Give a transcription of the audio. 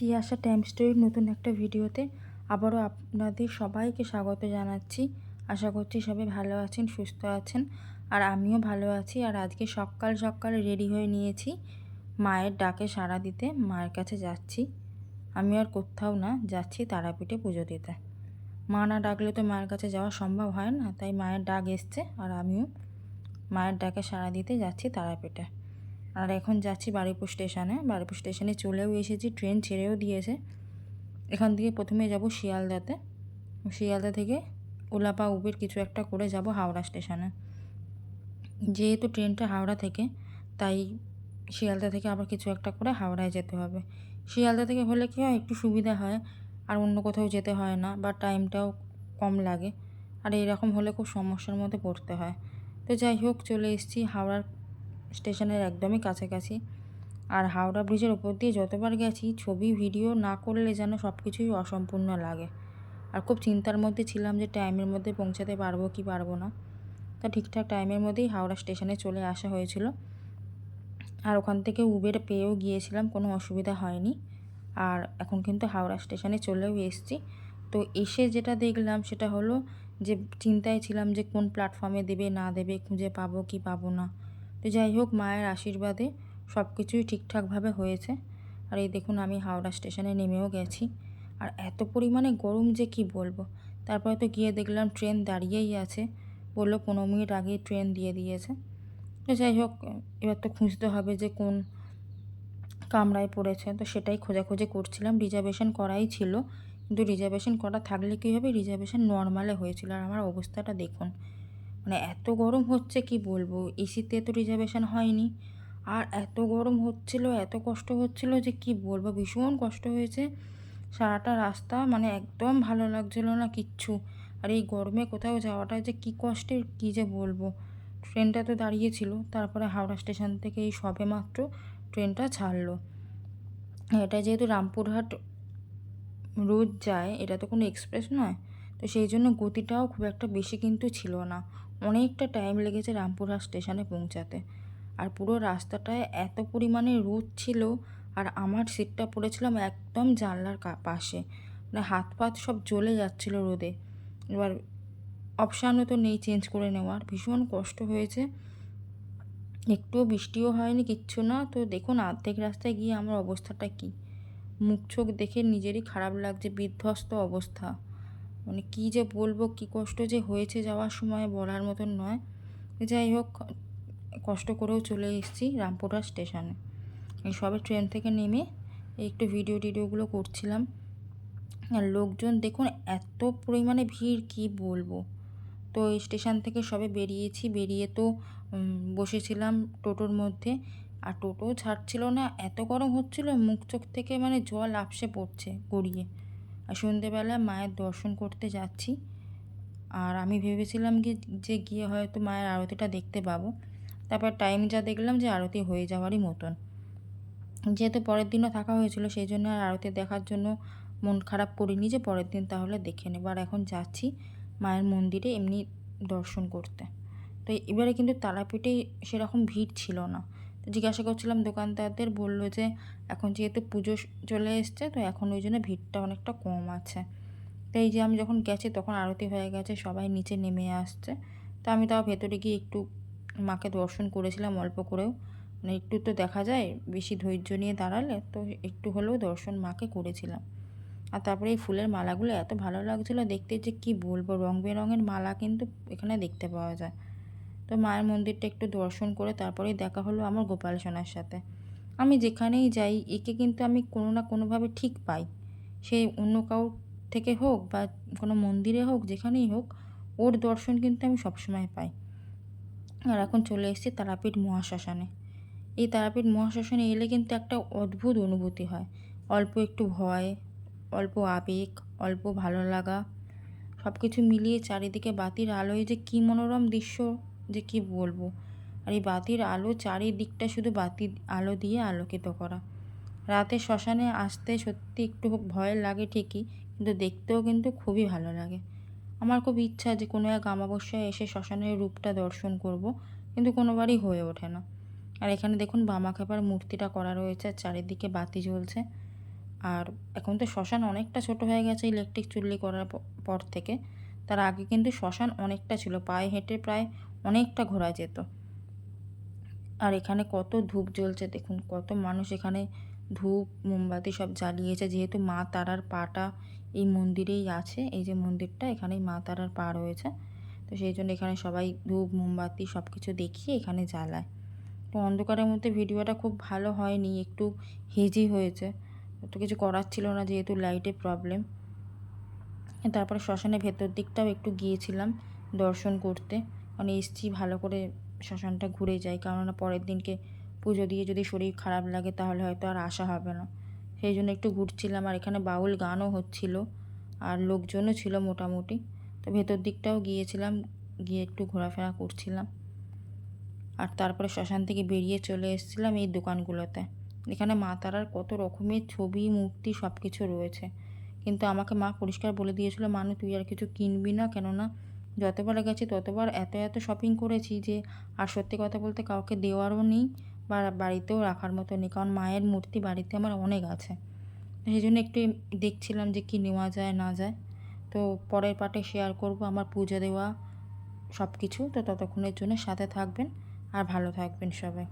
Tiyasha time স্টোরির নতুন একটা ভিডিওতে আবারও আপনাদের সবাইকে স্বাগত জানাচ্ছি। আশা করছি সবাই ভালো আছেন, সুস্থ আছেন। আর আমিও ভালো আছি। আর আজকে সকাল সকাল রেডি হয়ে নিয়েছি। মায়ের ডাকে সাড়া দিতে মায়ের কাছে যাচ্ছি। আমি আর কোথাও না, যাচ্ছি তারাপীঠে পুজো দিতে। মা না ডাকলে তো মায়ের কাছে যাওয়া সম্ভব হয় না, তাই মায়ের ডাক এসছে আর আমিও মায়ের ডাকে সাড়া দিতে যাচ্ছি তারাপীঠে। আর এখন যাচ্ছি বারিপুর স্টেশনে। বারিপুর স্টেশনে চলেও এসেছি, ট্রেন ছেড়েও দিয়েছে। এখান থেকে প্রথমে যাব শিয়ালদাতে। শিয়ালদা থেকে ওলা বা উবের কিছু একটা করে যাব হাওড়া স্টেশনে। যেহেতু ট্রেনটা হাওড়া থেকে, তাই শিয়ালদা থেকে আবার কিছু একটা করে হাওড়ায় যেতে হবে। শিয়ালদা থেকে হলে কী হয়, একটু সুবিধা হয়, আর অন্য কোথাও যেতে হয় না, বা টাইমটাও কম লাগে। আর এইরকম হলে খুব সমস্যার মধ্যে পড়তে হয়। তো যাই হোক, চলে এসেছি হাওড়ার স্টেশনের একদমই কাছাকাছি। আর হাওড়া ব্রিজের ওপর দিয়ে যতবার গেছি, ছবি, ভিডিও না করলে যেন সব কিছুই অসম্পূর্ণ লাগে। আর খুব চিন্তার মধ্যে ছিলাম যে টাইমের মধ্যে পৌঁছাতে পারব কি পারব না। তা ঠিকঠাক টাইমের মধ্যেই হাওড়া স্টেশনে চলে আসা হয়েছিল। আর ওখান থেকে উবের পেয়েও গিয়েছিলাম, কোনো অসুবিধা হয়নি। আর এখন কিন্তু হাওড়া স্টেশনে চলেও এসেছি। তো এসে যেটা দেখলাম সেটা হলো যে চিন্তায় ছিলাম যে কোন প্ল্যাটফর্মে দেবে, না দেবে, খুঁজে পাবো কি পাবো না। তো যাই হোক, মায়ের আশীর্বাদে সব কিছুই ঠিকঠাকভাবে হয়েছে। আর এই দেখুন, আমি হাওড়া স্টেশনে নেমেও গেছি। আর এত পরিমাণে গরম যে কি বলব? তারপরে তো গিয়ে দেখলাম ট্রেন দাঁড়িয়েই আছে। বলল পনেরো মিনিট আগে ট্রেন দিয়ে দিয়েছে। তো যাই হোক, এবার তো খুঁজতে হবে যে কোন কামরায় পড়েছে। তো সেটাই খোঁজাখুঁজি করছিলাম। রিজার্ভেশন করাই ছিল। কিন্তু রিজার্ভেশন করা থাকলে কী হবে? রিজার্ভেশন নর্মালে হয়েছিল। আর আমার অবস্থাটা দেখুন মানে এত গরম হচ্ছে কি বলব? এসিতে তো রিজার্ভেশন হয়নি। আর এত গরম হচ্ছিল, এত কষ্ট হচ্ছিল যে কি বলব? ভীষণ কষ্ট হয়েছে। সারাটা রাস্তা মানে একদম ভালো লাগছিল না কিচ্ছু। আর এই গরমে কোথাও যাওয়াটা যে কি কষ্টের, কী যে বলব? ট্রেনটা তো দাঁড়িয়েছিল, তারপরে হাওড়া স্টেশন থেকে এই সবে মাত্র ট্রেনটা ছাড়লো। এটা যেহেতু রামপুরহাট রোজ যায়, এটা তো কোনো এক্সপ্রেস নয়। তো সেই জন্য গতিটাও খুব একটা বেশি কিন্তু ছিল না। অনেকটা টাইম লেগেছে রামপুরহাট স্টেশনে পৌঁছাতে। আর পুরো রাস্তাটায় এত পরিমাণে রোদ ছিল আর আমার সিটটা পড়েছিলাম একদম জানলার পাশে। মানে হাত পাত সব জ্বলে যাচ্ছিল রোদে। এবার অপশানও তো নেই চেঞ্জ করে নেওয়ার। ভীষণ কষ্ট হয়েছে। একটুও বৃষ্টিও হয়নি, কিচ্ছু না। তো দেখুন আর্ধেক রাস্তায় গিয়ে আমার অবস্থাটা কী? মুখ চোখ দেখে নিজেরই খারাপ লাগছে, বিধ্বস্ত অবস্থা। মানে কী যে বলব, কী কষ্ট যে হয়েছে যাওয়ার সময় বলার মতন নয়। যাই হোক, কষ্ট করেও চলে এসেছি রামপুরহাট স্টেশনে। এই সবে ট্রেন থেকে নেমে একটু ভিডিও টিডিওগুলো করছিলাম। আর লোকজন দেখুন, এত পরিমাণে ভিড়, কি বলব। তো এই স্টেশন থেকে সবে বেরিয়েছি, বেরিয়ে তো বসেছিলাম টোটোর মধ্যে। আর টোটো ছাড়ছিল না, এত গরম হচ্ছিল, মুখ চোখ থেকে মানে জল আপসে পড়ছে গড়িয়ে। আর সন্ধেবেলা মায়ের দর্শন করতে যাচ্ছি। আর আমি ভেবেছিলাম কি যে গিয়ে হয়তো মায়ের আরতিটা দেখতে পাবো। তারপর টাইম যা দেখলাম যে আরতি হয়ে যাওয়ারই মতন। যেহেতু পরের দিনও থাকা হয়েছিল, সেই জন্য আর আরতি দেখার জন্য মন খারাপ করিনি যে পরের দিন তাহলে দেখে নেব। আর এখন যাচ্ছি মায়ের মন্দিরে এমনি দর্শন করতে। তো এবারে কিন্তু তারাপীঠে সেরকম ভিড় ছিল না। জিজ্ঞাসা করছিলাম দোকানদারদের, বলল যে এখন যেহেতু পুজো চলে এসছে, তো এখন ওই জন্য ভিড়টা অনেকটা কম আছে। তো এই যে আমি যখন গেছি তখন আরতি হয়ে গেছে, সবাই নিচে নেমে আসছে। তো আমি তাও ভেতরে গিয়ে একটু মাকে দর্শন করেছিলাম অল্প করেও। মানে একটু তো দেখা যায়, বেশি ধৈর্য নিয়ে দাঁড়ালে তো একটু হলেও দর্শন মাকে করেছিলাম। আর তারপরে এই ফুলের মালাগুলো এত ভালো লাগছিল দেখতে যে কি বলব, রং বেরঙের মালা কিন্তু এখানে দেখতে পাওয়া যায়। তো মায়ের মন্দিরটা একটু দর্শন করে তারপরেই দেখা হলো আমার গোপাল সোনার সাথে। আমি যেখানেই যাই, একে কিন্তু আমি কোনো না কোনোভাবে ঠিক পাই। সে অন্য কাউ থেকে হোক বা কোনো মন্দিরে হোক, যেখানেই হোক, ওর দর্শন কিন্তু আমি সবসময় পাই। আর এখন চলে এসেছি তারাপীঠ মহাশ্মশানে। এই তারাপীঠ মহাশ্মশানে এলে কিন্তু একটা অদ্ভুত অনুভূতি হয়। অল্প একটু ভয়, অল্প আবেগ, অল্প ভালো লাগা সব কিছু মিলিয়ে চারিদিকে বাতির আলোয় যে কী মনোরম দৃশ্য। যে কি বলব? আর এই বাতির আলো, চারিদিকটা শুধু বাতির আলো দিয়ে আলোকিত করা। রাতে শ্মশানে আসতে সত্যি একটু ভয় লাগে ঠিকই, কিন্তু দেখতেও কিন্তু খুবই ভালো লাগে। আমার খুব ইচ্ছা যে কোনো এক অমাবস্যায় এসে শ্মশানের রূপটা দর্শন করব, কিন্তু কোনোবারই হয়ে ওঠে না। আর এখানে দেখুন বামা খেপার মূর্তিটা করা রয়েছে, আর চারিদিকে বাতি জ্বলছে। আর এখন তো শ্মশান অনেকটা ছোট হয়ে গেছে ইলেকট্রিক চুল্লি করার পর থেকে। তার আগে কিন্তু শ্মশান অনেকটা ছিল, পায়ে হেঁটে প্রায় অনেকটা ঘোরা যেত। আর এখানে কত ধূপ জ্বলছে দেখুন, কত মানুষ এখানে ধূপ, মোমবাতি সব জ্বালিয়েছে। যেহেতু মা তারার পাটা এই মন্দিরেই আছে, এই যে মন্দিরটা, এখানেই মা তারার পা রয়েছে। তো সেই জন্য এখানে সবাই ধূপ, মোমবাতি সব কিছু দেখিয়ে এখানে জ্বালায়। তো অন্ধকারের মধ্যে ভিডিওটা খুব ভালো হয়নি, একটু হেজি হয়েছে। তো কিছু করার ছিল না যেহেতু লাইটের প্রবলেম। তারপরে শ্মশানের ভেতর দিকটাও একটু গিয়েছিলাম দর্শন করতে। মানে এসছি ভালো করে শ্মশানটা ঘুরে যাই কেননা পরের দিনকে পুজো দিয়ে যদি শরীর খারাপ লাগে তাহলে হয়তো আর আসা হবে না। সেই জন্য একটু ঘুরছিলাম আর এখানে বাউল গানও হচ্ছিল আর লোকজনও ছিল মোটামুটি। তো ভেতর দিকটাও গিয়েছিলাম, গিয়ে একটু ঘোরাফেরা করছিলাম। আর তারপরে শ্মশান থেকে বেরিয়ে চলে এসেছিলাম এই দোকানগুলোতে। এখানে মা তারার কত রকমের ছবি, মূর্তি সব কিছু রয়েছে। কিন্তু আমাকে মা পরিষ্কার বলে দিয়েছিল মানু তুই আর কিছু কিনবি না কেননা যতবার গেছি, ততবার এত এত শপিং করেছি যে আর সত্যি কথা বলতে কাউকে দেওয়ারও নেই বা বাড়িতেও রাখার মতো নেই। কারণ মায়ের মূর্তি বাড়িতে আমার অনেক আছে। সেই জন্য একটু দেখছিলাম যে কি নেওয়া যায়, না যায়। তো পরের পাটে শেয়ার করব আমার পুজো দেওয়া সব কিছু তো ততক্ষণের জন্য সাথে থাকবেন আর ভালো থাকবেন সবাই।